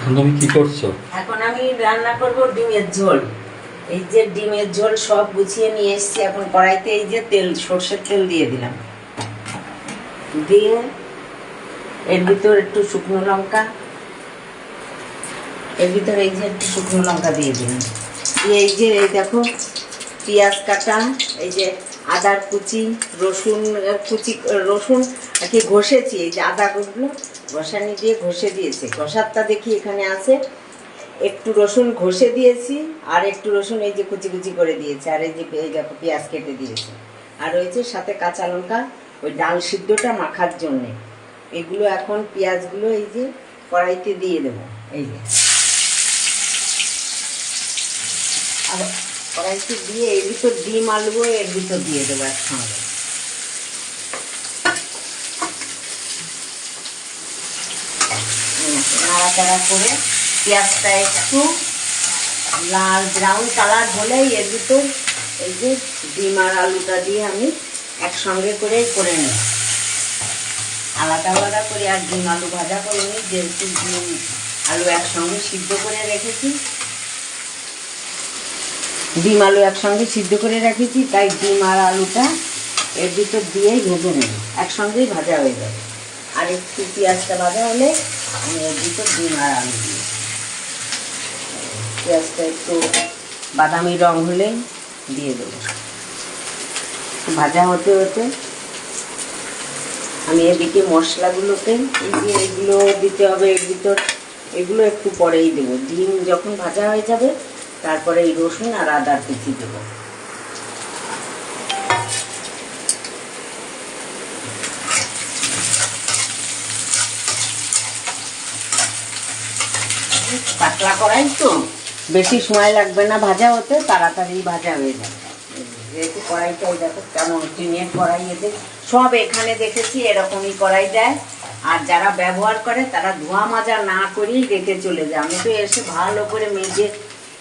এখন তুমি কি করছ? এখন আমি রান্না করব ডিমের ঝোল। এই যে ডিমের ঝোল সব গুছিয়ে নিয়ে এসেছি, এখন কড়াইতে এই যে তেল, সর্ষের তেল দিয়ে দিলাম। দিয়ে এর ভিতর একটু শুকনো লঙ্কা, এর ভিতর এই যে একটু শুকনো লঙ্কা দিয়ে দিলাম। দিয়ে এই যে, এই দেখো, পেঁয়াজ কাটা, এই যে আদার কুচি, রসুন কুচি, রসুন আর কি ঘষেছি, এই যে আদা আদাগুলো ঘষানি দিয়ে ঘষে দিয়েছে। ঘষারটা দেখি এখানে আছে। একটু রসুন ঘষে দিয়েছি, আর একটু রসুন এই যে কুচি কুচি করে দিয়েছে, আর এই যে দেখো পেঁয়াজ কেটে দিয়েছে। আর রয়েছে সাথে কাঁচা লঙ্কা, ওই ডাল সিদ্ধটা মাখার জন্যে। এগুলো এখন পেঁয়াজগুলো এই যে কড়াইতে দিয়ে দেবো। এই যে। আর কড়াইতে দিয়ে এর ভিতর ডিম আলু এর ভিতর দিয়ে দেবো একসঙ্গে। নাড়াচাড়া করে পেঁয়াজটা একটু লাল ব্রাউন কালার হলেই এর ভিতর এই যে ডিম আর আলুটা দিয়ে আমি একসঙ্গে করে করে নিই আলাদা আলাদা করে আর ডিম আলু ভাজা করে নিই যেহেতু ডিম আলু একসঙ্গে সিদ্ধ করে রেখেছি। ডিম আলু একসঙ্গে সিদ্ধ করে রেখেছি, তাই ডিম আর আলুটা এর ভিতর দিয়েই ভেজে নেব। একসঙ্গেই ভাজা হয়ে যাবে। আর একটু পেঁয়াজটা ভাজা হলে বাদামি রং হলে দিয়ে দেবো। ভাজা হতে হতে আমি এদিকে মশলাগুলোকে এগুলো দিতে হবে, এর ভিতর এগুলো একটু পরেই দেবো। ডিম যখন ভাজা হয়ে যাবে, তারপরে এই রসুন আর আদার কুচি দেবো। পাতলা করাই তো। বেশি সময় লাগবে না ভাজা হতে, তাড়াতাড়ি ভাজা হয়ে যাবে। যেহেতু কড়াইটাই দেখো কেমন টিনের কড়াই এদের সব এখানে দেখেছি, এরকমই কড়াই দেয়। আর যারা ব্যবহার করে, তারা ধোয়া মাজা না করেই রেখে চলে যায়। আমি তো এসে ভালো করে মেজে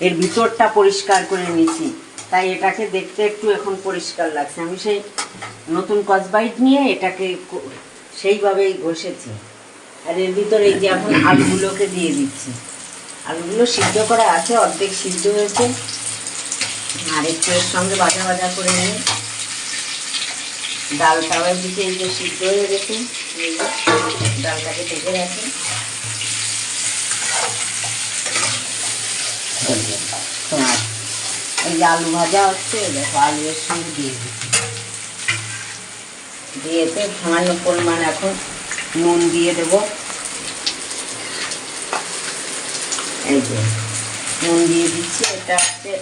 এর ভিতরটা পরিষ্কার করে নিয়েছি। তাই এটাকে দেখতে একটু এখন পরিষ্কার লাগছে। আমি সেই নতুন কসবাইট নিয়ে এটাকে সেইভাবেই ঘষেছি। আর এর ভিতরে এই যে এখন আলুগুলোকে দিয়ে দিচ্ছি। আলুগুলো সিদ্ধ করা আছে, অর্ধেক সিদ্ধ হয়েছে। আর একটু এর সঙ্গে বাজা ভাজা করে নিই। ডালটাও এদিকে এই যে সিদ্ধ হয়ে গেছে ডালটাকে ঢেকে রাখি। তোমার এই আলু ভাজা হচ্ছে দেখো, আলু এর সঙ্গে দিয়ে দিচ্ছি। দিয়েতে সামান্য পরিমাণ এখন নুন দিয়ে দেবো। এই যে নুন দিয়ে দিচ্ছি, এটা হচ্ছে,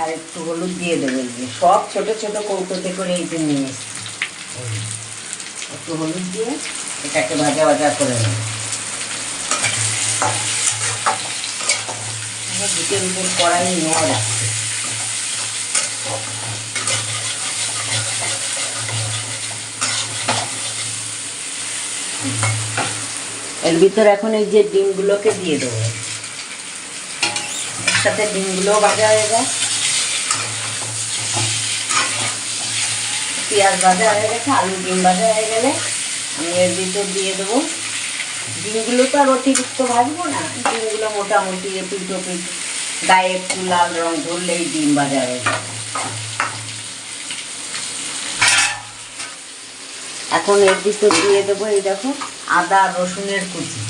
আর একটু হলুদ দিয়ে দেবো এই যে। সব ছোট ছোট কৌটোতে করে এই যে নিয়ে একটু হলুদ দিয়ে এটাকে ভাজা ভাজা করে নেব। দুটোর উপর কড়াই নেওয়া রাখছে এর ভিতরে এখন এই যে ডিমগুলোকে দিয়ে দেবো। একসাথে ডিমগুলো ভাজা হয়ে যায় পেঁয়াজ ভাজা হয়ে গেছে, আলু ডিম ভাজা হয়ে গেলে আমি এর ভিতর দিয়ে দেবো। ডিমগুলো তো আর অতিরিক্ত ভাজবো না, ডিমগুলো মোটামুটি একটু পিট গায়ে একটু লাল রং ধরলেই ডিম ভাজা হয়ে যাবে। এখন এর ভিতর দিয়ে দেবো এই দেখো। আদা রসুনের কুচি।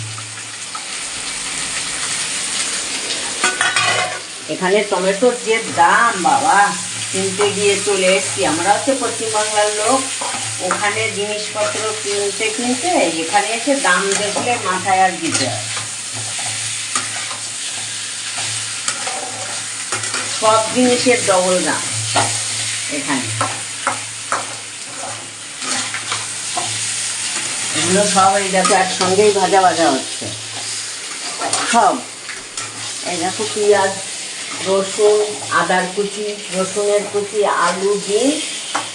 এখানে টমেটোর যে দাম, বাবা, কিনতে গিয়ে চলে এসছি। আমরা হচ্ছে পশ্চিমবাংলার লোক। ওখানে জিনিসপত্র কিনতে কিনতে এখানে এসে দাম দেখলে মাথায় আর দিতে হয়। সব জিনিসের ডবল দাম এখানে। এগুলো সব এই দেখো একসঙ্গেই ভাজা ভাজা হচ্ছে। সব। এই দেখো পেঁয়াজ, রসুন, আদার কুচি, রসুনের কুচি, আলু ডিম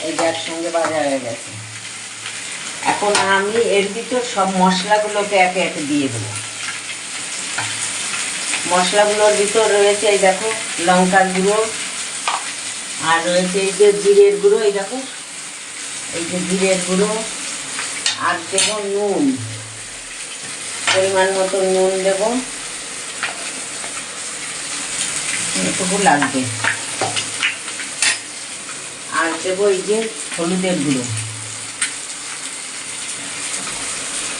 এই একসঙ্গে ভাজা হয়ে গেছে। এখন আমি এর ভিতর সব মশলাগুলোকে একে একে দিয়ে দেবো। মশলাগুলোর ভিতর রয়েছে এই দেখো লঙ্কার গুঁড়ো, আর রয়েছে এই যে জিরের গুঁড়ো, এই দেখো, এই যে জিরের গুঁড়ো আর দেবো নুন। পরিমাণ মতো নুন দেব। এটুকু লাগবে। আর দেবো এই যে হলুদের গুঁড়ো।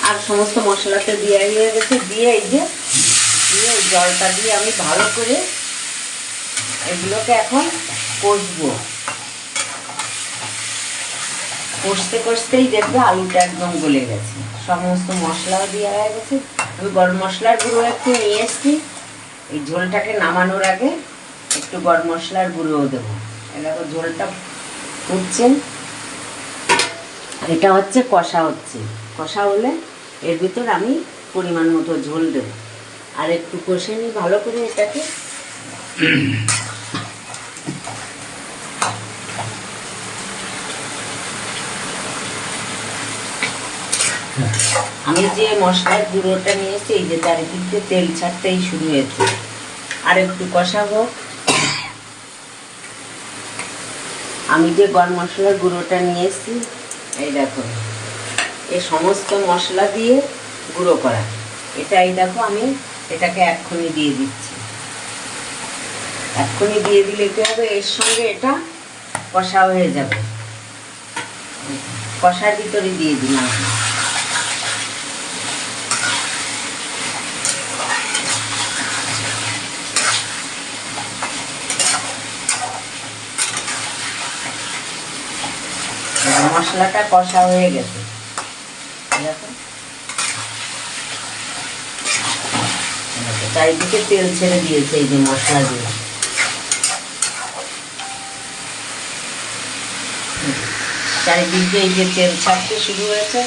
আর সমস্ত মশলাতে দিয়ে হয়ে গেছে। দিয়ে এই যে, দিয়ে জলটা দিয়ে আমি ভালো করে এগুলোকে এখন কষবো। কষতে কষতেই দেখবে আলুটা একদম গলে গেছে। সমস্ত মশলাও দেওয়া হয়ে গেছে। আমি গরম মশলার গুঁড়ো একটু নিয়ে এসছি। এই ঝোলটাকে নামানোর আগে একটু গরম মশলার গুঁড়োও দেবো। দেখো ঝোলটা ফুটছে। এটা হচ্ছে কষা হচ্ছে। কষা হলে এর ভিতর আমি পরিমাণ মতো ঝোল দেবো। আর একটু কষে নিই ভালো করে এটাকে। আমি যে মশলার গুঁড়োটা নিয়েছি, এই যে চারিদিক তেল ছাড়তেই শুরু হয়েছে। আর একটু কষাবো। আমি যে গরম মশলার গুঁড়োটা নিয়ে এসেছি এই দেখো, এই সমস্ত মশলা দিয়ে গুঁড়ো করা। এটা এই দেখো, আমি এটাকে এক্ষুনি দিয়ে দিচ্ছি। এক্ষুনি দিয়ে দিলে কি হবে? এর সঙ্গে এটা কষা হয়ে যাবে। কষার ভিতরে দিয়ে দিলাম। মশলাটা কষা হয়ে গেছে। চারিদিকে তেল ছেড়ে দিয়েছে এই যে মশলা দিয়ে। চারিদিকে এই যে তেল ছাড়তে শুরু হয়েছে।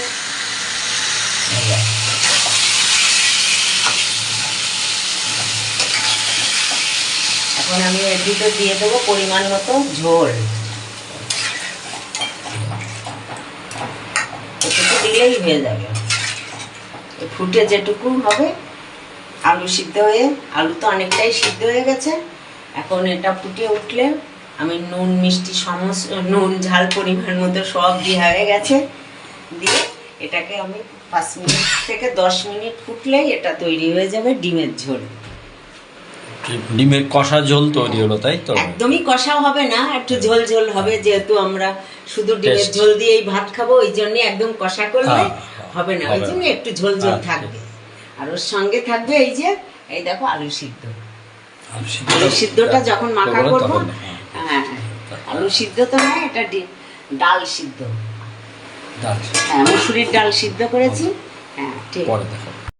এখন আমি এর দিয়ে দেবো পরিমাণ মতো ঝোল এটুকু দিলেই হয়ে যাবে। ফুটে যেটুকু হবে, আলু সিদ্ধ হয়ে, আলু তো অনেকটাই সিদ্ধ হয়ে গেছে। এখন এটা ফুটে উঠলে আমি নুন, মিষ্টি সমস্ত, নুন, ঝাল পরিমাণ মতো সব দিয়ে হয়ে গেছে। দিয়ে এটাকে আমি পাঁচ মিনিট থেকে দশ মিনিট ফুটলেই এটা তৈরি হয়ে যাবে ডিমের ঝোল। ডিমের কষা ঝোল তৈরি হলো তাই তো? একদমই কষা হবে না একটু ঝোল ঝোল হবে যেহেতু আমরা শুধু ডিমের ঝোল দিয়েই ভাত খাব ওই জন্য একদম কষা করলে হ্যাঁ, হবে না ওই জন্য একটু ঝোল ঝোল আচ্ছা। থাকবে। আর ওর সঙ্গে থাকবে এই যে এই দেখো আলু সিদ্ধ। আলু সিদ্ধটা যখন মাখা করব হ্যাঁ, হ্যাঁ আলু সিদ্ধ তো নয় এটা ডাল সিদ্ধ। ডাল হ্যাঁ মুসুরির ডাল সিদ্ধ করেছি। হ্যাঁ ঠিক।